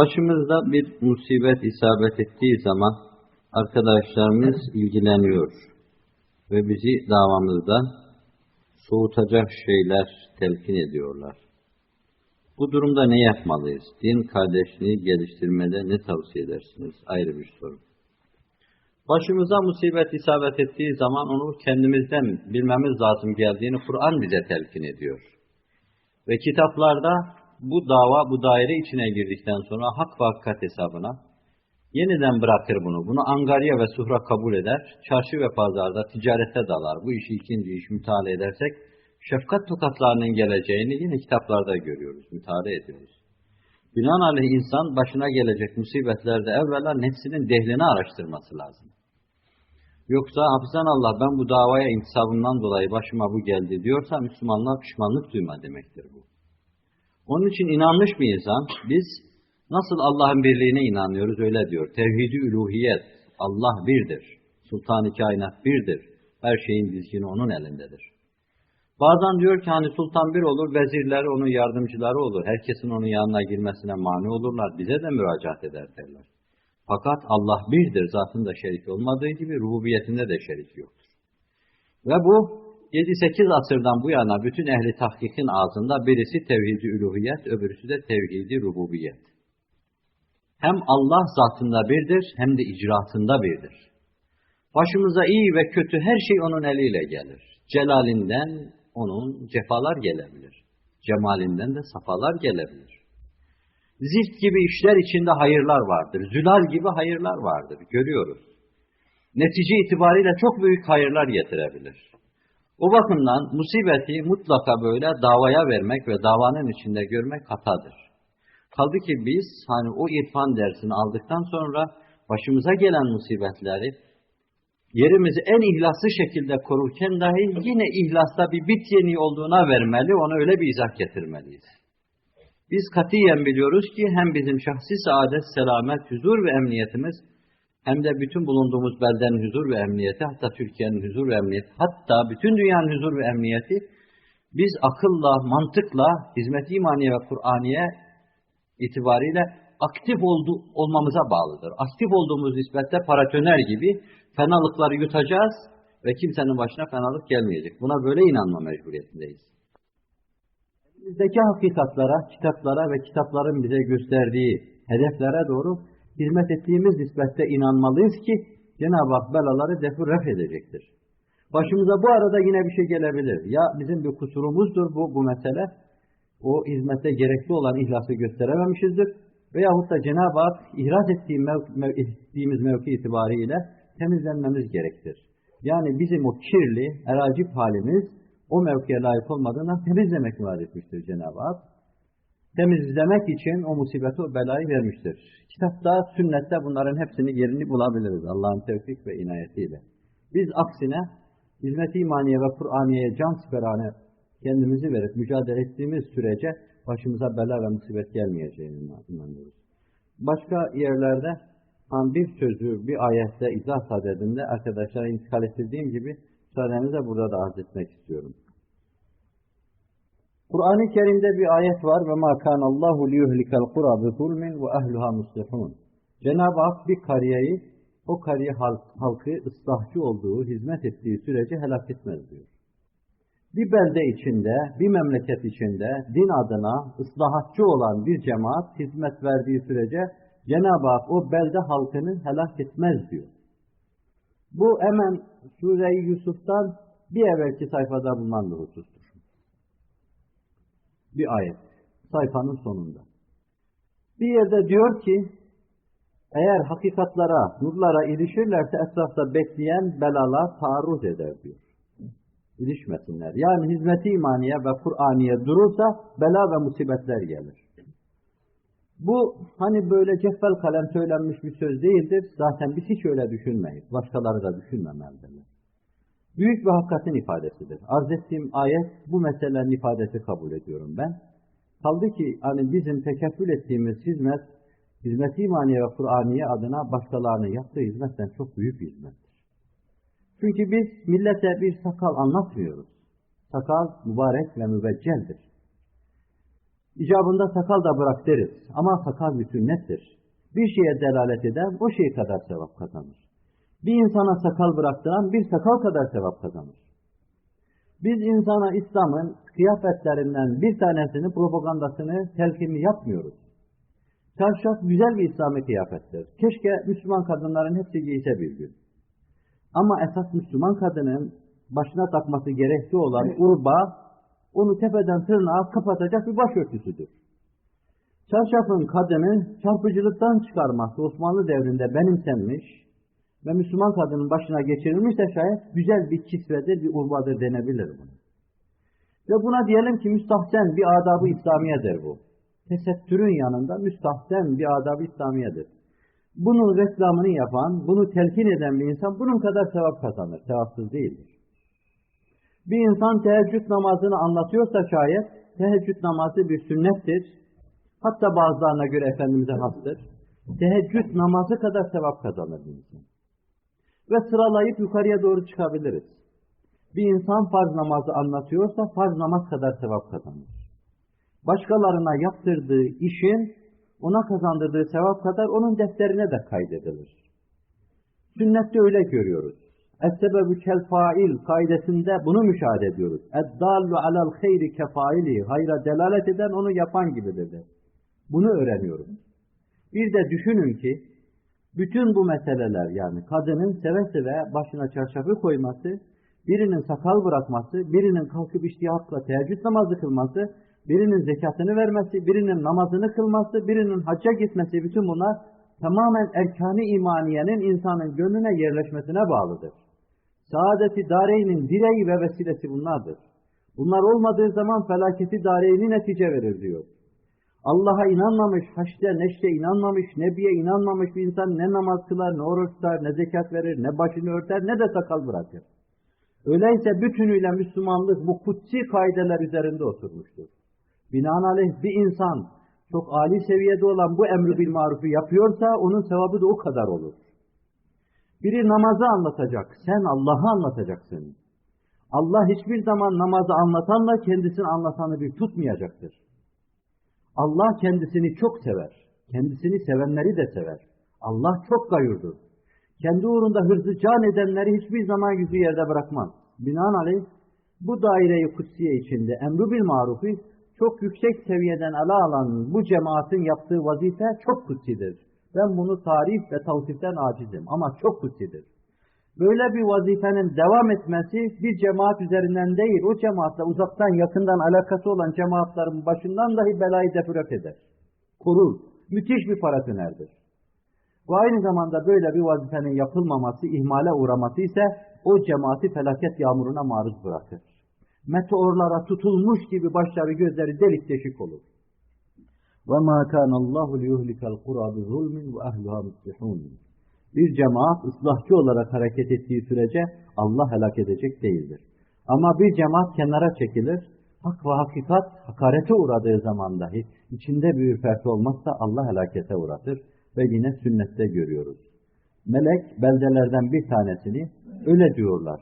Başımızda bir musibet isabet ettiği zaman arkadaşlarımız ilgileniyor ve bizi davamızdan soğutacak şeyler telkin ediyorlar. Bu durumda ne yapmalıyız? Din kardeşliği geliştirmede ne tavsiye edersiniz? Ayrı bir soru. Başımıza musibet isabet ettiği zaman onu kendimizden bilmemiz lazım geldiğini Kur'an bize telkin ediyor. Ve kitaplarda bu dava, bu daire içine girdikten sonra hak ve hakikat hesabına yeniden bırakır bunu. Bunu angarya ve suhra kabul eder. Çarşı ve pazarda ticarete dalar. Bu işi ikinci iş müteala edersek şefkat tokatlarının geleceğini yine kitaplarda görüyoruz, müteala ediyoruz. Binaenaleyh insan başına gelecek musibetlerde evvela nefsinin dehlini araştırması lazım. Yoksa hafizan Allah ben bu davaya intisabından dolayı başıma bu geldi diyorsa Müslümanlar pişmanlık duyma demektir bu. Onun için inanmış bir insan, biz nasıl Allah'ın birliğine inanıyoruz öyle diyor. Tevhid-i üluhiyet, Allah birdir. Sultan-ı kainat birdir. Her şeyin dizgini onun elindedir. Bazen diyor ki hani sultan bir olur, vezirler onun yardımcıları olur. Herkesin onun yanına girmesine mani olurlar. Bize de müracaat eder derler. Fakat Allah birdir. Zatında şerik olmadığı gibi rububiyetinde de şerik yoktur. Ve bu 7-8 asırdan bu yana bütün ehli tahkikin ağzında birisi tevhidi üluhiyet, öbürüsü de tevhidi rububiyet. Hem Allah zatında birdir, hem de icraatında birdir. Başımıza iyi ve kötü her şey onun eliyle gelir. Celalinden onun cefalar gelebilir. Cemalinden de safalar gelebilir. Zift gibi işler içinde hayırlar vardır. Zülal gibi hayırlar vardır. Görüyoruz. Netice itibariyle çok büyük hayırlar getirebilir. O bakımdan musibeti mutlaka böyle davaya vermek ve davanın içinde görmek hatadır. Kaldı ki biz hani o irfan dersini aldıktan sonra başımıza gelen musibetleri yerimizi en ihlaslı şekilde korurken dahi yine ihlasta bir bit yeni olduğuna vermeli, ona öyle bir izah getirmeliyiz. Biz katiyen biliyoruz ki hem bizim şahsi saadet, selamet, huzur ve emniyetimiz hem de bütün bulunduğumuz beldenin huzur ve emniyeti, hatta Türkiye'nin huzur ve emniyeti, hatta bütün dünyanın huzur ve emniyeti biz akılla, mantıkla, hizmet imaniye ve Kur'aniye itibariyle aktif oldu, olmamıza bağlıdır. Aktif olduğumuz nispette paratoner gibi fenalıkları yutacağız ve kimsenin başına fenalık gelmeyecek. Buna böyle inanma mecburiyetindeyiz. Bizdeki hakikatlara, kitaplara ve kitapların bize gösterdiği hedeflere doğru hizmet ettiğimiz nispette inanmalıyız ki Cenab-ı Hak belaları defur ref edecektir. Başımıza bu arada yine bir şey gelebilir. Ya bizim bir kusurumuzdur bu, bu mesele. O hizmete gerekli olan ihlası gösterememişizdir. Veyahut da Cenab-ı Hak ihraz ettiği mev, mev, ettiğimiz mevki itibariyle temizlenmemiz gerektir. Yani bizim o kirli, eracip halimiz o mevkiye layık olmadığından temizlemek murad etmiştir Cenab-ı Hak. Temizlemek için o musibeti, o belayı vermiştir. Kitapta, sünnette bunların hepsini yerini bulabiliriz Allah'ın tevfik ve inayetiyle. Biz aksine hizmet-i imaniye ve Kur'aniye'ye can siperhane kendimizi verip mücadele ettiğimiz sürece başımıza bela ve musibet gelmeyeceğini inanıyoruz. Başka yerlerde hani bir sözü, bir ayette izah sadedinde arkadaşlara intikal ettirdiğim gibi müsaadenizle burada da arz etmek istiyorum. Kur'an-ı Kerim'de bir ayet var ve ma kan Allahu liyuhlikel kura bi zulmin ve ehluha muslihun. Cenab-ı Hak bir kariyeyi o kariye halk, halkı ıslahçı olduğu, hizmet ettiği sürece helak etmez diyor. Bir belde içinde, bir memleket içinde din adına ıslahatçı olan bir cemaat hizmet verdiği sürece Cenab-ı Hak o belde halkını helak etmez diyor. Bu hemen Sure-i Yusuf'tan bir evvelki sayfada bulunan bir husustur. Bir ayet. Sayfanın sonunda. Bir yerde diyor ki, eğer hakikatlara, nurlara ilişirlerse etrafta bekleyen belalar taarruz eder diyor. İlişmesinler. Yani hizmeti imaniye ve Kur'aniye durursa bela ve musibetler gelir. Bu hani böyle ceffel kalem söylenmiş bir söz değildir. Zaten biz hiç öyle düşünmeyiz. Başkaları da düşünmemelidirler. Büyük bir hakikatin ifadesidir. Arz ettiğim ayet bu meselenin ifadesi kabul ediyorum ben. Kaldı ki hani bizim tekeffül ettiğimiz hizmet, hizmet-i imaniye ve Kur'aniye adına başkalarının yaptığı hizmetten çok büyük bir hizmettir. Çünkü biz millete bir sakal anlatmıyoruz. Sakal mübarek ve mübecceldir. İcabında sakal da bırak deriz. Ama sakal bir sünnettir. Bir şeye delalet eden o şey kadar sevap kazanır. Bir insana sakal bıraktıran bir sakal kadar sevap kazanır. Biz insana İslam'ın kıyafetlerinden bir tanesini, propagandasını, telkinini yapmıyoruz. Çarşaf güzel bir İslami kıyafettir. Keşke Müslüman kadınların hepsi giyse bir gün. Ama esas Müslüman kadının başına takması gerekli olan urba, onu tepeden tırnağa kapatacak bir başörtüsüdür. Çarşafın kadını çarpıcılıktan çıkarması Osmanlı devrinde benimsenmiş ve Müslüman kadının başına geçirilmişse şayet güzel bir kisvedir, bir urbadır denebilir bunu. Ve buna diyelim ki müstahsen bir adabı İslamiyedir bu. Tesettürün yanında müstahsen bir adabı İslamiyedir. Bunun reklamını yapan, bunu telkin eden bir insan bunun kadar sevap kazanır. Sevapsız değildir. Bir insan teheccüd namazını anlatıyorsa şayet, teheccüd namazı bir sünnettir. Hatta bazılarına göre Efendimiz'e hastır. Teheccüd namazı kadar sevap kazanır bir insan. Ve sıralayıp yukarıya doğru çıkabiliriz. Bir insan farz namazı anlatıyorsa farz namaz kadar sevap kazanır. Başkalarına yaptırdığı işin ona kazandırdığı sevap kadar onun defterine de kaydedilir. Sünnette öyle görüyoruz. Es-sebebü kel fail kaidesinde bunu müşahede ediyoruz. Eddallu alel hayri kefaili hayra delalet eden onu yapan gibidir de. Bunu öğreniyoruz. Bir de düşünün ki bütün bu meseleler yani kadının seve seve başına çarşafı koyması, birinin sakal bırakması, birinin kalkıp iştihatla teheccüd namazı kılması, birinin zekatını vermesi, birinin namazını kılması, birinin hacca gitmesi bütün bunlar tamamen erkan-ı imaniyenin insanın gönlüne yerleşmesine bağlıdır. Saadeti dareynin direği ve vesilesi bunlardır. Bunlar olmadığı zaman felaketi dareyni netice verir diyor. Allah'a inanmamış, haşte, neşte inanmamış, Nebi'ye inanmamış bir insan ne namaz kılar, ne oruç tutar, ne zekat verir, ne başını örter, ne de sakal bırakır. Öyleyse bütünüyle Müslümanlık bu kutsi kaideler üzerinde oturmuştur. Binaenaleyh bir insan çok âli seviyede olan bu emri bil marufu yapıyorsa onun sevabı da o kadar olur. Biri namazı anlatacak, sen Allah'ı anlatacaksın. Allah hiçbir zaman namazı anlatanla kendisini anlatanı bir tutmayacaktır. Allah kendisini çok sever. Kendisini sevenleri de sever. Allah çok gayurdur. Kendi uğrunda hırzı can edenleri hiçbir zaman yüzü yerde bırakmaz. Binaenaleyh bu daire-i kutsiye içinde emru bil marufu çok yüksek seviyeden ele alan bu cemaatin yaptığı vazife çok kutsidir. Ben bunu tarif ve tavsiften acizim ama çok kutsidir. Böyle bir vazifenin devam etmesi bir cemaat üzerinden değil, o cemaatle uzaktan yakından alakası olan cemaatlerin başından dahi belayı defuret eder. Korur. Müthiş bir paratonerdir. Ve aynı zamanda böyle bir vazifenin yapılmaması, ihmale uğraması ise o cemaati felaket yağmuruna maruz bırakır. Meteorlara tutulmuş gibi başları gözleri delik deşik olur. وَمَا كَانَ اللّٰهُ لِيُهْلِكَ الْقُرَى بِظُلْمٍ وَأَهْلُهَا مُسْلِحُونَ Bir cemaat ıslahçı olarak hareket ettiği sürece Allah helak edecek değildir. Ama bir cemaat kenara çekilir, hak ve hakikat hakarete uğradığı zaman dahi içinde bir ürperti olmazsa Allah helakete uğratır ve yine sünnette görüyoruz. Melek beldelerden bir tanesini öyle diyorlar.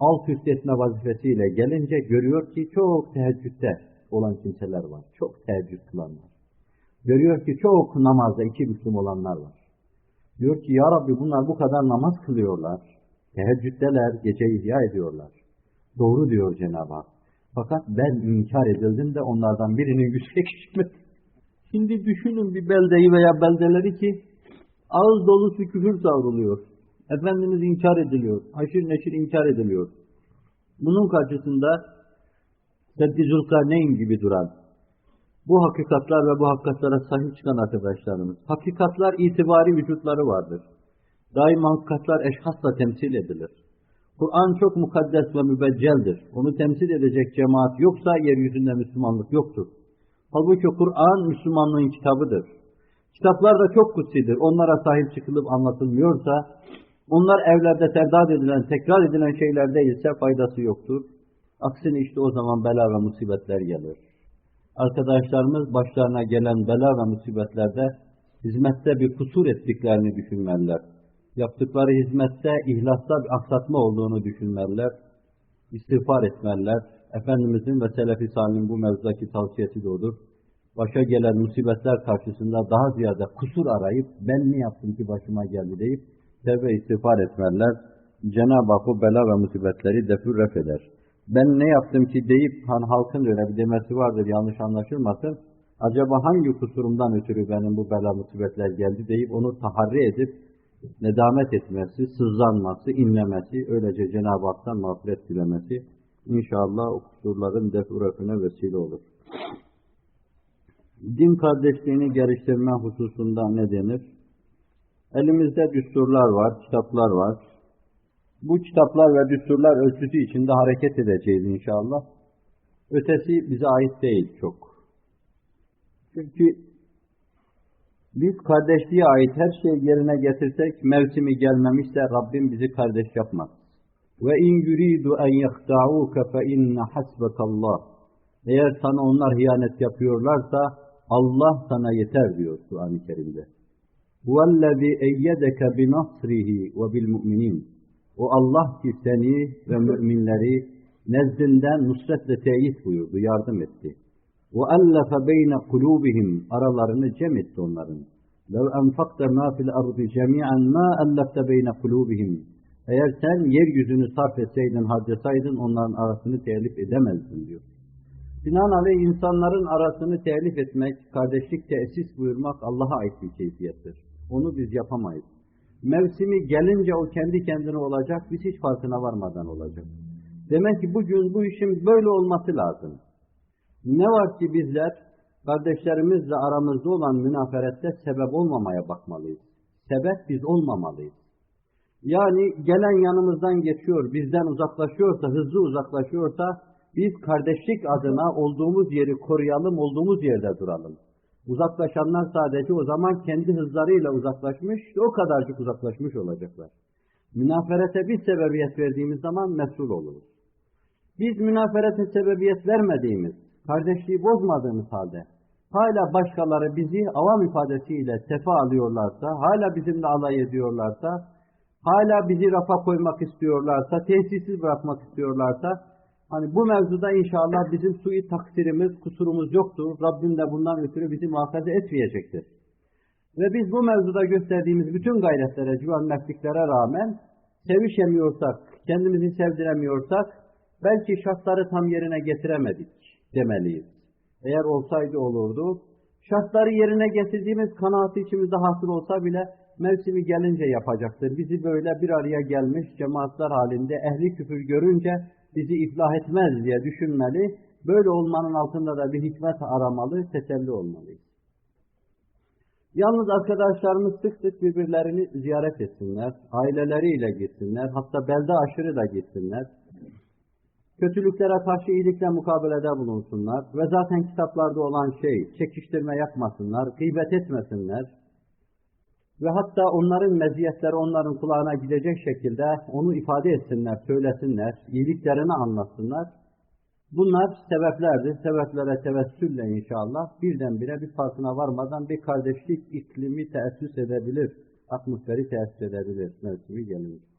Alt üst etme vazifesiyle gelince görüyor ki çok teheccüde olan kimseler var. Çok teheccüd kılanlar. Görüyor ki çok namazda iki Müslüm olanlar var. Diyor ki ya Rabbi bunlar bu kadar namaz kılıyorlar. Teheccüddeler, gece ihya ediyorlar. Doğru diyor Cenab-ı Hak. Fakat ben inkar edildim de onlardan birinin yüksek hikmet. Şimdi düşünün bir beldeyi veya beldeleri ki ağız dolusu küfür savruluyor. Efendimiz inkar ediliyor. Haşir neşir inkar ediliyor. Bunun karşısında Seddi Zülkarneyn gibi duran, bu hakikatlar ve bu hakikatlere sahip çıkan arkadaşlarımız. Hakikatlar itibari vücutları vardır. Daima hakikatlar eşhasla temsil edilir. Kur'an çok mukaddes ve mübecceldir. Onu temsil edecek cemaat yoksa yeryüzünde Müslümanlık yoktur. Halbuki Kur'an Müslümanlığın kitabıdır. Kitaplar da çok kutsidir. Onlara sahip çıkılıp anlatılmıyorsa, onlar evlerde terdad edilen, tekrar edilen şeyler değilse faydası yoktur. Aksine işte o zaman bela ve musibetler gelir. Arkadaşlarımız başlarına gelen bela ve musibetlerde hizmette bir kusur ettiklerini düşünmeliler. Yaptıkları hizmette ihlasta bir aksatma olduğunu düşünmeliler. İstiğfar etmeliler. Efendimizin ve Selefi Salih'in bu mevzudaki tavsiyesi de odur. Başa gelen musibetler karşısında daha ziyade kusur arayıp ben ne yaptım ki başıma geldi deyip tevbe istiğfar etmeliler. Cenab-ı Hak bu bela ve musibetleri defür ref eder. Ben ne yaptım ki deyip hani halkın öyle bir demesi vardır yanlış anlaşılmasın. Acaba hangi kusurumdan ötürü benim bu bela musibetler geldi deyip onu taharri edip nedamet etmesi, sızlanması, inlemesi, öylece Cenab-ı Hak'tan mağfiret dilemesi inşallah o kusurların defurafine vesile olur. Din kardeşliğini geliştirme hususunda ne denir? Elimizde düsturlar var, kitaplar var. Bu kitaplar ve düsturlar ölçüsü içinde hareket edeceğiz inşallah. Ötesi bize ait değil çok. Çünkü biz kardeşliğe ait her şeyi yerine getirsek, mevsimi gelmemişse Rabbim bizi kardeş yapmaz. Ve in yuridu en yahtauka fe inne hasbekallah. Eğer sana onlar hıyanet yapıyorlarsa Allah sana yeter diyor Kur'an-ı Kerim'de. Huvellezî eyyedeke binasrihi ve bil mu'minin. O Allah ki seni ve müminleri nezdinden nusretle teyit buyurdu, yardım etti. وَأَلَّفَ بَيْنَ قُلُوبِهِمْ Aralarını cem etti onların. لَوْ أَنْفَقْتَ مَا فِي الْأَرْضِ جَمِيعًا مَا أَلَّفْتَ بَيْنَ قُلُوبِهِمْ Eğer sen yeryüzünü sarf etseydin, harcasaydın onların arasını telif edemezdin diyor. Binaenaleyh insanların arasını telif etmek, kardeşlik tesis buyurmak Allah'a ait bir keyfiyettir. Onu biz yapamayız. Mevsimi gelince o kendi kendine olacak, biz hiç farkına varmadan olacak. Demek ki bugün bu işin böyle olması lazım. Ne var ki bizler kardeşlerimizle aramızda olan münaferette sebep olmamaya bakmalıyız. Sebep biz olmamalıyız. Yani gelen yanımızdan geçiyor, bizden uzaklaşıyorsa, hızlı uzaklaşıyorsa biz kardeşlik adına olduğumuz yeri koruyalım, olduğumuz yerde duralım. Uzaklaşanlar sadece o zaman kendi hızlarıyla uzaklaşmış, o kadarcık uzaklaşmış olacaklar. Münaferete bir sebebiyet verdiğimiz zaman mesul oluruz. Biz münaferete sebebiyet vermediğimiz, kardeşliği bozmadığımız halde, hala başkaları bizi avam ifadesiyle tefa alıyorlarsa, hala bizimle alay ediyorlarsa, hala bizi rafa koymak istiyorlarsa, tesisiz bırakmak istiyorlarsa, hani bu mevzuda inşallah bizim sui taksirimiz, kusurumuz yoktur. Rabbim de bundan ötürü bizi muhafaza etmeyecektir. Ve biz bu mevzuda gösterdiğimiz bütün gayretlere, güvenmekliklere rağmen sevişemiyorsak, kendimizi sevdiremiyorsak, belki şartları tam yerine getiremedik demeliyiz. Eğer olsaydı olurdu. Şartları yerine getirdiğimiz kanaati içimizde hasıl olsa bile mevsimi gelince yapacaktır. Bizi böyle bir araya gelmiş cemaatler halinde ehli küfür görünce bizi iflah etmez diye düşünmeli. Böyle olmanın altında da bir hikmet aramalı, teselli olmalıyız. Yalnız arkadaşlarımız sık sık birbirlerini ziyaret etsinler, aileleriyle gitsinler, hatta belde aşırı da gitsinler. Kötülüklere karşı iyilikle mukabelede bulunsunlar ve zaten kitaplarda olan şey, çekiştirme yapmasınlar, gıybet etmesinler ve hatta onların meziyetleri onların kulağına gidecek şekilde onu ifade etsinler, söylesinler, iyiliklerini anlatsınlar. Bunlar sebeplerdir. Sebeplere tevessülle inşallah birdenbire bir farkına varmadan bir kardeşlik iklimi teessüs edebilir, atmosferi teessüs edebilir mevsimi gelince.